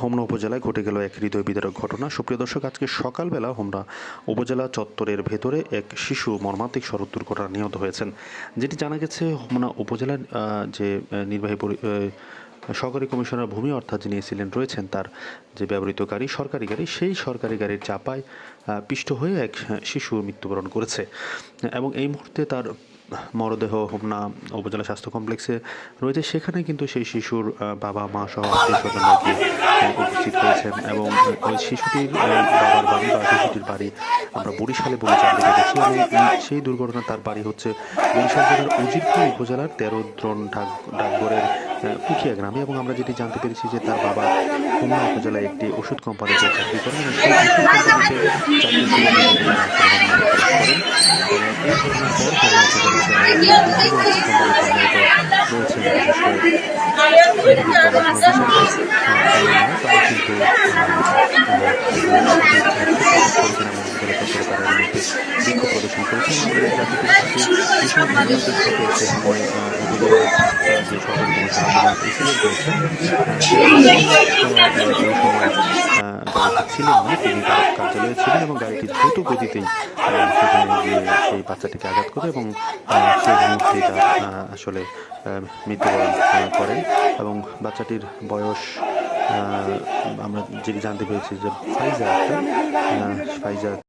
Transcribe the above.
হোমনা উপজেলায় ঘটে গেল এক হৃদয় বিদারক ঘটনা। সুপ্রিয় দর্শক, আজকে সকালবেলা হোমনা উপজেলা চত্বরের ভেতরে এক শিশু মর্মান্তিক সড়ক দুর্ঘটনা নিহত হয়েছেন, যেটি জানা গেছে হোমনা উপজেলার যে নির্বাহী সহকারী কমিশনার ভূমি অর্থাৎ যিনি ছিলেন রয়েছেন তার যে ব্যবহৃত গাড়ি সরকারি গাড়ি সেই সরকারি গাড়ির চাপায় পিষ্ট হয়ে এক শিশু মৃত্যুবরণ করেছে। এবং এই মুহূর্তে তার মরদেহ হোমনা উপজেলা স্বাস্থ্য কমপ্লেক্সে রয়েছে। সেখানে কিন্তু সেই শিশুর বাবা মা সহ আত্মীয় স্বজনরা গিয়ে, উপস্থিত হয়েছেন এবং ওই শিশুটির বাবার বাড়ি বা শিশুটির বাড়ি আমরা বরিশালে বলে জানতে পেরেছি। এবং সেই দুর্ঘটনা তার বাড়ি হচ্ছে বরিশাল জেলার উজিরপুর উপজেলার তেরো দ্রোণ ডাক ডাকঘরের পুঠিয়া গ্রামে এবং আমরা যেটি জানতে পেরেছি যে তার বাবা হোমনা উপজেলায় একটি ওষুধ কোম্পানিতে চাকরি করেন চাকরি ছিলেন না তিনি কার্যালয়ে ছিলেন এবং গাড়িটি দ্রুত গতিতেই সেখানে গিয়ে সেই বাচ্চাটিকে আঘাত করে এবং সেই মুহূর্তেই তার আসলে মৃত্যুবরণ করেন এবং বাচ্চাটির বয়স আমরা যেটি জানতে পেরেছি যে ফাইজা আক্তার ফাইজা